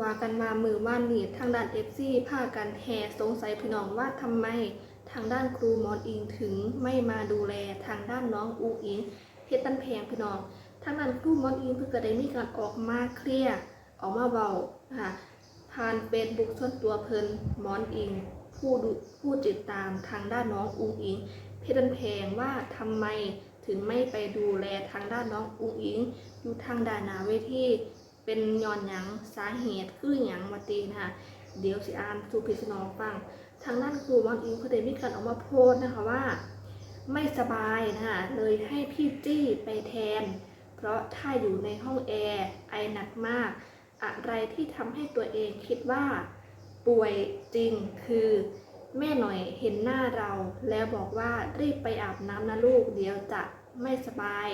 ว่ากันมามือว่านนีทางด้านเอฟซีพากันแห่สงสัยพี่น้องว่าทำไมทางด้านครูมอนอิงถึงไม่มาดูแลทางด้านน้องอูอิงเพชรตันแพงพี่น้องทางด้านครูมอนอิงเพื่อก็ได้มีการออกมาเคลียร์ออกมาเบานะคะผ่านเฟซบุ๊กส่วนตัวเพิ่นมอนอิง ผู้ดูผู้ติดตามทางด้านน้องอูอิง เพชรตันแพงว่าทำไมถึงไม่ไปดูแลทางด้านน้องอูอิง อยู่ทางด้านนาเวที เป็นย้อนหยังสาเหตุคือหยังมาตีนะคะเดี๋ยวสิอ่านสู่พิสนองฟังทางด้านครูมอนอิงเขาได้มีการออกมาโพสต์นะคะว่า ไม่สบายนะคะเลยให้พี่จี้ไปแทน เพราะถ้าอยู่ในห้องแอร์ไอหนักมาก อะไรที่ทำให้ตัวเองคิดว่า ป่วยจริงคือแม่หน่อยเห็นหน้าเรา แล้วบอกว่ารีบไปอาบน้ำนะลูกเดี๋ยวจะไม่สบาย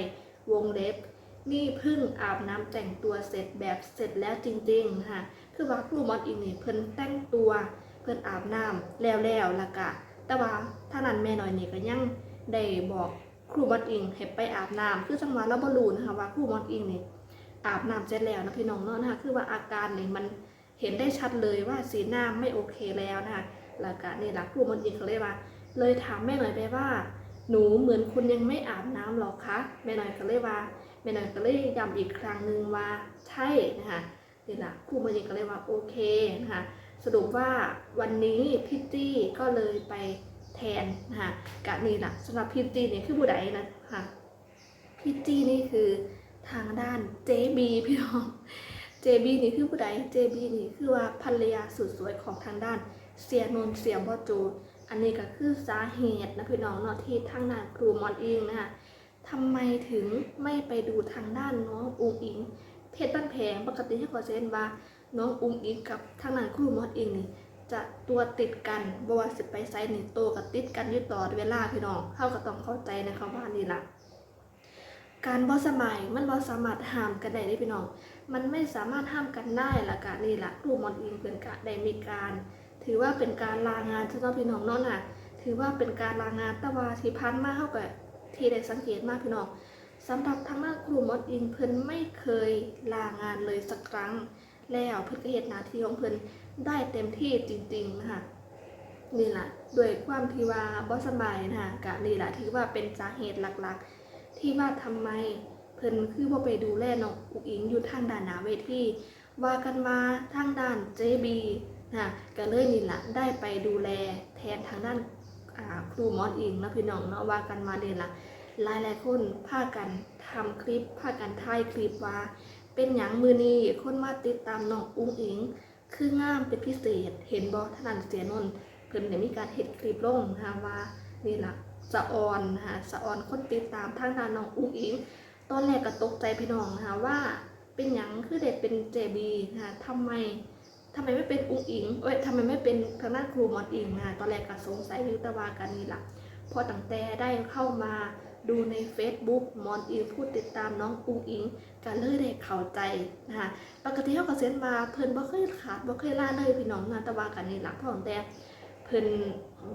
วงเล็บ นี่เพิ่งอาบน้ำแต่งตัวเสร็จแบบเสร็จแล้วจริงๆนะคะคือว่าครูมอนอิงนี่เพิ่นแต่งตัว เพิ่นอาบน้ำแล้วแล้วละกะ แต่ว่าถ้านั้นแม่น้อยนี่ก็ยังได้บอกครูมอนอิงให้ไปอาบน้ำคือจังหวะเราบ่รู้นะคะว่าครูมอนอิงนี่อาบน้ำเสร็จแล้วนะพี่น้องเนาะนะคะคือว่าอาการนี่มันเห็นได้ชัดเลยว่าสีหน้าไม่โอเคแล้วนะคะแล้วก็นี่ละครูมอนอิงก็เลยว่า เลยถามแม่หน่อยไปว่า หนูเหมือนคุณยังไม่อาบน้ำหรอคะแม่หน่อยก็เลยว่า แม่นางก็เลยย้ำอีกครั้งหนึ่งว่าใช่นะคะนี่แหละครูมาเองก็เลยว่าโอเคนะคะสรุปว่าวันนี้พี่จี้ก็เลยไปแทนนะคะกะนี่แหละสำหรับพี่จี้เนี่ยคือผู้ใดนะคะพี่จี้นี่คือทางด้าน JB พี่น้อง JB นี่คือผู้ใด JB นี่คือว่าภรรยาสุดสวยของทางด้านเสียนนเสียบอจู อันนี้ก็คือสาเหตุนะพี่น้องเนาะที่ทางด้านครูมอนอิงนะคะ ทำไมถึงไม่ไปดูทางด้านน้องอุงอิง เพชรบ้านแพงปกติให้ขอเซนว่าน้องอุงอิงกับทางด้านครูมอดอิงนี่จะตัวติดกันบว่าสิไปไซส์นี่โตกับติดกันยู่ต่อเวลาพี่น้องเข้าก็ต้องเข้าใจนะคะว่านี่ละการบอสมัยมันบอสามารถห้ามกันได้เด้พี่น้อง มันไม่สามารถห้ามกันได้ละกะนี่ละครูมอดอิงเพิ่นกะได้มีการ ถือว่าเป็นการลางานสำหรับพี่น้องเนาะน่ะถือว่าเป็นการลางานต่ว่าที่พันมาเท่ากับ ที่ได้สังเกตมากพี่น้องสำหรับทางด้านครูมดอิงเพิ่นไม่เคยลางานเลยสักครั้ง แล้วเพิ่นก็เฮ็ดหน้าที่ของเพิ่นได้เต็มที่จริงๆนะคะนี่แหละด้วยความที่ว่าบ่สบายนะคะกะนี่แหละถือว่าเป็นสาเหตุหลักๆ ที่ว่าทำไมเพิ่นคือบ่ไปดูแลน้องอุกอิงอยู่ทางด้านหน้าเวทีว่ากันมาทางด้าน JB นะก็เลยนี่แหละได้ไปดูแลแทนทางด้านอ่า ครูหมอนอิงนะพี่น้องเนาะว่ากันมาเด่นละหลายหลายคนพากันทำคลิปพากันถ่ายคลิปว่า เป็นหยังมือนี้คนมาติดตามน้องอุ้งอิง คืองามเป็นพิเศษ เห็นบอทนันเสียนนท์เพิ่นได้มีการเห็นคลิปลงนะคะว่านี่ละสะออนนะคะสะออนคนติดตามทางด้านน้องอุ้งอิง ตอนแรกก็ตกใจพี่น้องนะคะว่าเป็นหยังคือเด็กเป็นเจบีนะคะทำไม ทำไมไม่เป็นอุ้งอิง เอ้ยทำไมไม่เป็นทางด้านครูหมอนอิงนะตอนแรกก็สงสัยอยู่แต่ว่ากันนี่แหละพอตั้งแต่ได้เข้ามาดูใน Facebook มอนอิงผู้ติดตามน้องอุ้งอิงก็เลยได้เข้าใจนะคะปกติเขาก็เซ็นมาเพิ่นบ่เคยขาดบ่เคยล่าเลยพี่น้องนะแต่ว่ากันนี่แหละพอตังแต่เพิ่น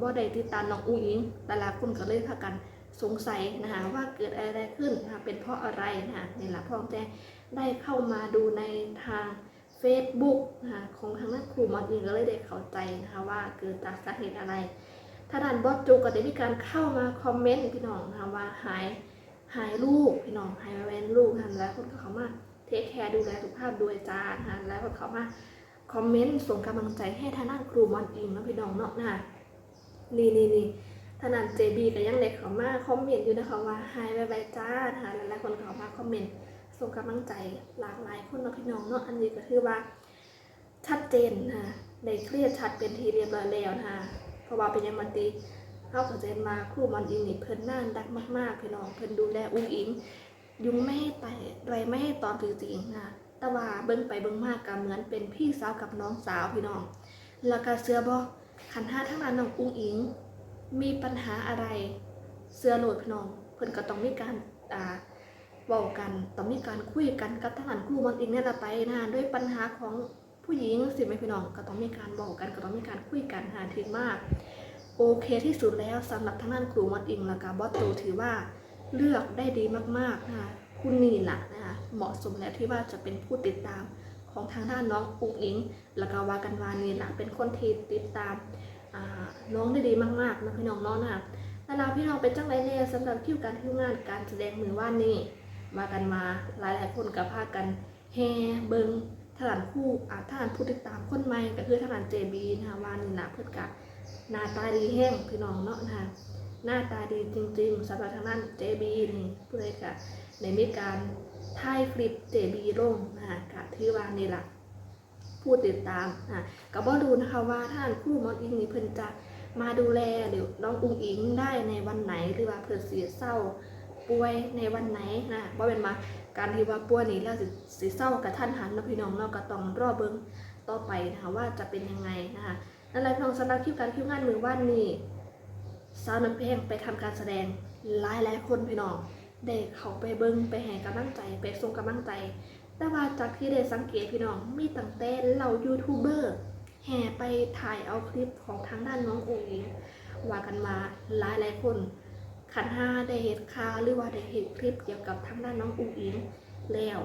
บ่ได้ติดตามน้องอุ้งอิงแต่ละคนก็เลยพากันสงสัยนะคะว่าเกิดอะไรขึ้นนะคะเป็นเพราะอะไรนะคะนี่แหละพอตังแต่ได้เข้ามาดูในทาง Facebook นะคะของทางด้านครูมอนอิงก็เลยได้เข้าใจนะคะว่าเกิดจากสาเหตุอะไรทาด้านบอสจูก็ได้มีการเข้ามาคอมเมนต์พี่น้องนะคะว่าหายหายลูกพี่น้องหายแวนลูกนะคะแล้วคนก็เข้ามาเทคแคร์ดูแลสุขภาพด้วยจ้านะคะแล้วคนเขามาคอมเมนต์ส่งกำลังใจให้ทางด้านครูมอนอิงนะพี่น้องเนาะนะคะนี่นี่นี่ทางด้านเจบีก็ยังได้เข้ามาคอมเมนต์อยู่นะคะว่าหายไวๆจ้านะคะหลายๆคนเข้ามาคอมเมนต์ ส่งกำลังใจหลากหลายคนนาะพี่น้องเนาะอันนี้ก็คือว่า ชัดเจนนะคะได้เคลียร์ชัดเป็นทีเรียบร้อยแล้วนะคะเพราะว่าเป็นยังมันตีเข้ากับเจนมาครูมันอิงนี่เพิ่นน่ารักมากๆพี่น้องเพิ่นดูแลอุ้งอิงยุงไม่ให้ไต่ไรไม่ให้ตอนจริงๆนะคะแต่ว่าเบิ่งไปเบิ่งมากก็เหมือนเป็นพี่สาวกับน้องสาวพี่น้องแล้วก็เสื้อบ่ขันห้าทั้งนั้นน้องอุ้งอิง มีปัญหาอะไรเสื้อโหลดพี่น้อง เพิ่นก็ต้องมีการอ่า เว้ากันต้องมีการคุยกันกับทหารครูมันเองเนี่ยละไปนะด้วยปัญหาของผู้หญิงสิไหมพี่น้องก็ต้องมีการบอกกันก็ต้องมีการคุยกันหาถึงมาก โอเคที่สุดแล้วสำหรับทางด้านครูมันเองและกับบอสโตถือว่าเลือกได้ดีมากๆนะคะคุณนี่แหละนะคะเหมาะสมแล้วที่ว่าจะเป็นผู้ติดตามของทางด้านน้องอุ๋งอิง แล้วก็วากันวานี่แหละเป็นคนที่ติดตามน้องได้ดีมากๆนะพี่น้องเนาะนะคะแล้วพี่น้องเป็นจังไรแน่สำหรับคิวการคิวงานการแสดงมือว่านนี่ มากันมาหลายหลายคนกับพากันแฮเบิงทหารคู่อาทหารผู้ติดตามคนใหม่ก็คือทหารเจบีนะคะวานี่แหละเพื่อนกับหน้าตาดีแห้งพี่น้องเนาะนะคะหน้าตาดีจริงๆสำหรับทางด้านเจบีนี่เพื่อนกับในมีการถ่ายคลิปเจบีลงนะคะกะถือว่านี่แหละผู้ติดตามอะก็บ่รู้นะคะว่าท่านคู่มอนอิงนี่เพิ่นจะมาดูแลหรือน้องอุงอิงได้ในวันไหนหรือว่าเพิ่นเสียเศร้า ป่วยในวันไหนนะบ่เป็นมาการที่ว่าป่วยนี่แล้วสิสิเศร้ากับท่านหันนะพี่น้องเนาก็ต้องรอเบิ่งต่อไปนะคะว่าจะเป็นยังไงนะคะนั่นแหละพี่น้องสำหรับคลิปการคิวงานมือว่านนี้สาวน้ำเพลงไปทำการแสดงหลายหลายคนพี่น้องได้เขาไปเบิ่งไปให้กำลังใจไปส่งกำลังใจ แต่ว่าจากที่ได้สังเกตพี่น้องมีตั้งแต่เหล่ายูทูบเบอร์แห่ไปถ่ายเอาคลิปของทางด้านน้องโอเองว่ากันมาหลายหลายคน ขันห้าได้เห็นคาวหรือว่าได้เห็นคลิปเกี่ยวกับทางด้านน้องอูอิงแล้ว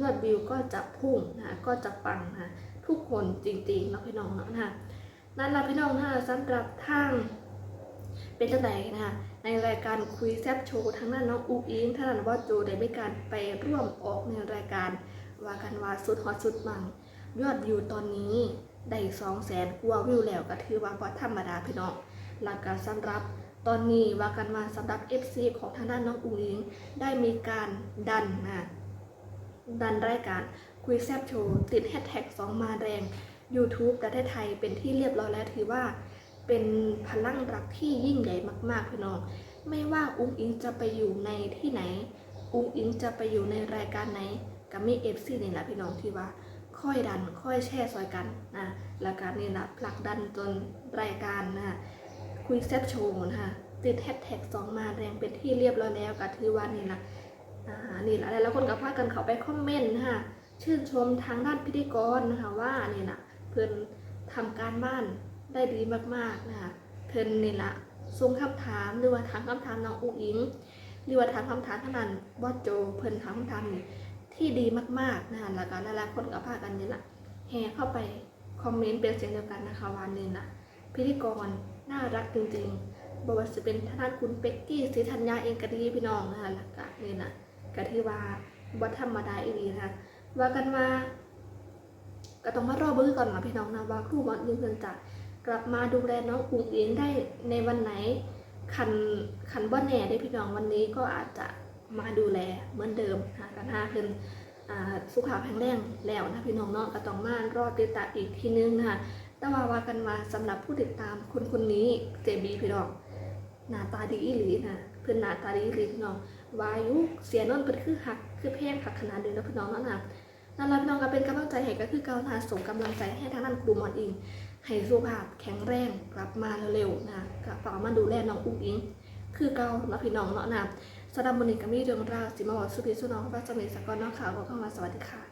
ยอดวิวก็จะพุ่งนะก็จะปังนะทุกคนจริงๆเนาะพี่น้องนะนะนั่นละพี่น้องนะสำหรับทางเป็นจังไดนะคะในรายการคุยแซบโชว์ทางด้านน้องอูอิงท่านว่าโจได้มีการไปร่วมออกในรายการว่ากันว่าสุดฮอตสุดมังยอดวิวตอนนี้ได้สองแสนกว่าวิวแล้วก็ถือว่าบ่ธรรมดาพี่น้องหลักการสำหรับ ตอนนี้ว่ากันว่าสำหรับ FC ของทางด้านน้องอุ๋งอิงได้มีการดันนะดันรายการคุยแซบโชว์ติดแฮชแท็กสองมาแรง YouTube ประเทศไทยเป็นที่เรียบร้อยแล้วถือว่าเป็นพลังรักที่ยิ่งใหญ่มากๆพี่น้อง ไม่ว่าอุ้งอิงจะไปอยู่ในที่ไหน อุ้งอิงจะไปอยู่ในรายการไหนก็มีเอฟซีนี่แหละพี่น้องที่ว่า ค่อยดันค่อยแช่ซอยกันนะแล้วการนี่แหละผลักดันจนรายการนะ คุยแซบโชว์นะคะติดแฮชแท็กสองมาแรงเป็นที่เรียบร้อยแล้วก็ถือว่านี่นะอ่านี่แหละแล้วคนก็พากันเขาไปคอมเมนต์นะคะชื่นชมทางด้านพิธีกรนะคะว่านี่นะเพิ่นทำการบ้านได้ดีมากๆนะคะเพิ่นนี่ละส่งคำถามหรือว่าถามคำถามน้องอุ้งอิงหรือว่าถามคำถามท่านั้นบอสโจเพิ่นถามคำถามนี่ที่ดีมากๆนะคะแล้วก็หลายๆคนก็พากันนี่ละแห่เข้าไปคอมเมนต์เป็นเสียงเดียวกันนะคะวันนี้นะพิธีกร น่ารักจริงๆบอกว่าจะเป็นท่านคุณเป็กกี้ศรีธัญญาเองก็ดีพี่น้องนะคะแล้วก็นี่นะก็ที่ว่าวัธรรมดาอีหลีนะคะว่ากันว่าก็ต้องมารอบิ่งก่อนนะพี่น้องนะว่าครูบอลยิงเพิ่นจะกลับมาดูแลน้องอุ้งอิงได้ในวันไหนคันคันบ่แน่ได้พี่น้องวันนี้ก็อาจจะมาดูแลเหมือนเดิมนะกันหาเพิ่นอ่าสุขภาพแข็งแรงแล้วนะพี่น้องเนาะก็ต้องมารอติดตามอีกทีนึงนะคะ แต่ว่าว่ากันว่าสำหรับผู้ติดตามคนคนนี้เจบีพี่น้องหน้าตาดีอีหลีนะเพิ่อนหน้าตาดีอีหลีพี่น้องวายุเสียนนท์เพิ่นคือหักคือแพงหักขนาดเดียวนะพี่น้องเนาะนะนั่นแหละพี่น้องก็เป็นกำลังใจให้ก็คือเกาทาส่งกำลังใจให้ทางด้นครูมอนอิงให้สุขภาพแข็งแรงกลับมาเร็วๆนะกลับมาดูแลน้องอุ้งอิง คือเก่าแล้วพี่น้องเนาะนะสำหรับวันนี้ก็มีเรื่องราวสิมาบอกสุพิสุน้องว่าจะมีสกอนน้องข่าวก็เข้ามาสวัสดีค่ะ